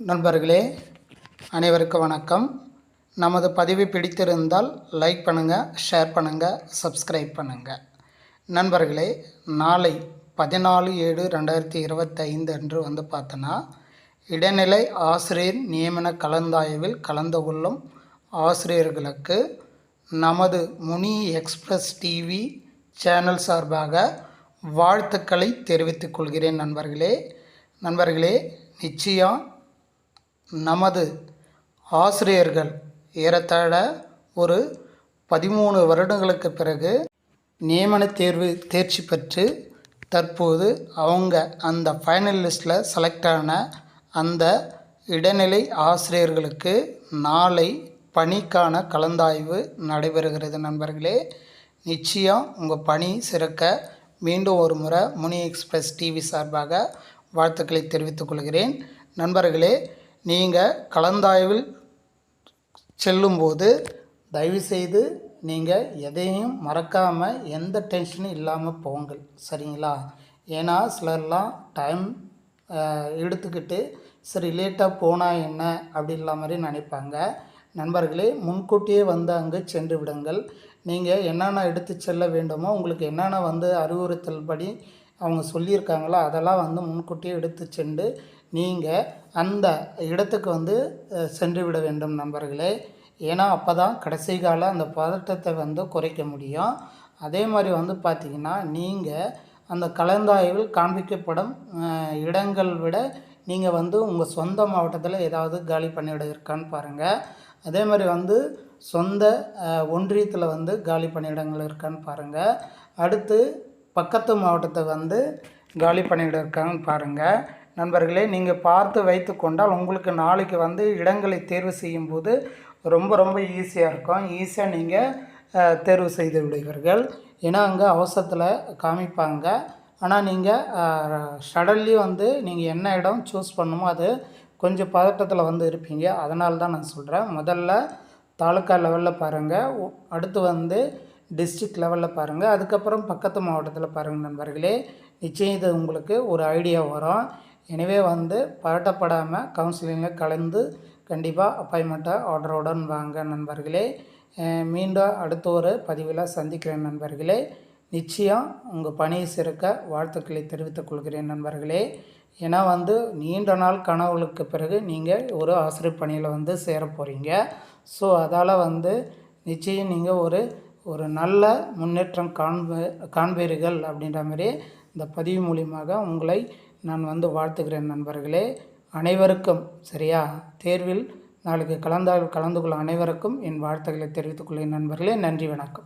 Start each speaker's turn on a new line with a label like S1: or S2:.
S1: நண்பர்களே அனைவருக்கும் வணக்கம். நமது பதிவு பிடித்திருந்தால் லைக் பண்ணுங்கள் ஷேர் பண்ணுங்கள் சப்ஸ்கிரைப் பண்ணுங்கள் நண்பர்களே நாளை பதினாலு ஏழு ரெண்டாயிரத்தி இருபத்தைந்து அன்று வந்து பார்த்தோன்னா இடைநிலை ஆசிரியர் நியமன கலந்தாய்வில் கலந்து கொள்ளும் ஆசிரியர்களுக்கு நமது முனி எக்ஸ்பிரஸ் டிவி சேனல் சார்பாக வாழ்த்துக்களை தெரிவித்துக் கொள்கிறேன் நண்பர்களே. நண்பர்களே நிச்சயம் நமது ஆசிரியர்கள் ஏறத்தாழ ஒரு பதிமூணு வருடங்களுக்கு பிறகு நியமன தேர்வு தேர்ச்சி பெற்று தற்போது அவங்க அந்த ஃபைனல் லிஸ்ட்டில் செலக்ட் ஆன அந்த இடைநிலை ஆசிரியர்களுக்கு நாளை பணிக்கான கலந்தாய்வு நடைபெறுகிறது நண்பர்களே. நிச்சயம் உங்கள் பணி சிறக்க மீண்டும் ஒரு முறை முனி எக்ஸ்பிரஸ் டிவி சார்பாக வாழ்த்துக்களை தெரிவித்துக் கொள்கிறேன். நண்பர்களே நீங்கள் கலந்தாய்வில் செல்லும்போது தயவுசெய்து நீங்கள் எதையும் மறக்காமல் எந்த டென்ஷனும் இல்லாமல் போங்கள். சரிங்களா? ஏன்னா சிலர்லாம் டைம் எடுத்துக்கிட்டு சரி லேட்டாக போனால் என்ன? அப்படின்ற மாதிரி நினைப்பாங்க. நண்பர்களே முன்கூட்டியே வந்து அங்கு சென்று விடுங்கள். நீங்கள் என்னென்ன எடுத்து செல்ல வேண்டுமோ உங்களுக்கு என்னென்ன வந்து அறிவுறுத்தல் படி அவங்க சொல்லியிருக்காங்களோ? அதெல்லாம் வந்து முன்கூட்டியே எடுத்து சென்று நீங்கள் அந்த இடத்துக்கு வந்து சென்று விட வேண்டும் நண்பர்களே. ஏன்னா அப்போ தான் கடைசி கால அந்த பதட்டத்தை வந்து குறைக்க முடியும். அதே மாதிரி வந்து பார்த்திங்கன்னா நீங்கள் அந்த கலந்தாய்வில் காண்பிக்கப்படும் இடங்கள் விட நீங்கள் வந்து உங்கள் சொந்த மாவட்டத்தில் ஏதாவது காலி பணியிடம் இருக்கான்னு பாருங்கள் அதே மாதிரி வந்து சொந்த ஒன்றியத்தில் வந்து காலி பணியிடங்கள் இருக்கான்னு பாருங்கள் அடுத்து பக்கத்து மாவட்டத்தை வந்து காலி பண்ணிக்கிட்டு இருக்காங்க பாருங்கள் நண்பர்களே நீங்கள் பார்த்து வைத்து கொண்டால் உங்களுக்கு நாளைக்கு வந்து இடங்களை தேர்வு செய்யும்போது ரொம்ப ரொம்ப ஈஸியாக இருக்கும். ஈஸியாக நீங்கள் தேர்வு செய்து விடுவீர்கள். ஏன்னா அங்கே அவசரத்தில் காமிப்பாங்க. ஆனால் நீங்கள் சடன்லி வந்து நீங்கள் என்ன இடம் சூஸ் பண்ணுமோ அது கொஞ்சம் பதட்டத்தில் வந்து இருப்பீங்க. அதனால தான் நான் சொல்கிறேன் முதல்ல தாலுக்கா லெவலில் பாருங்கள் அடுத்து வந்து டிஸ்ட்ரிக்ட் லெவலில் பாருங்கள் அதுக்கப்புறம் பக்கத்து மாவட்டத்தில் பாருங்கள் நண்பர்களே. நிச்சயம் இது உங்களுக்கு ஒரு ஐடியா வரும். எனவே வந்து பதட்டப்படாமல் கவுன்சிலிங்கில் கலந்து கண்டிப்பாக அப்பாயின்மெண்ட்டை ஆர்டருடன் வாங்க நண்பர்களே. மீண்டும் அடுத்த ஒரு பதிவில் சந்திக்கிறேன் நண்பர்களே. நிச்சயம் உங்கள் பணியை சிறக்க வாழ்த்துக்களை தெரிவித்துக் கொள்கிறேன் நண்பர்களே. ஏன்னா வந்து நீண்ட நாள் கனவுகளுக்கு பிறகு நீங்கள் ஒரு ஆசிரியர் பணியில் வந்து சேர போகிறீங்க ஸோ அதால் வந்து நிச்சயம் நீங்கள் ஒரு ஒரு நல்ல முன்னேற்றம் காண்ப காண்பீர்கள் அப்படின்ற மாதிரி இந்த பதிவு மூலியமாக உங்களை நான் வந்து வாழ்த்துகிறேன் நண்பர்களே. அனைவருக்கும் சரியா? தேர்வில் நாளைக்கு கலந்தால் கலந்து கொள்ள அனைவருக்கும் என் வாழ்த்துக்களை தெரிவித்துக் கொள்கிறேன் நண்பர்களே. நன்றி வணக்கம்.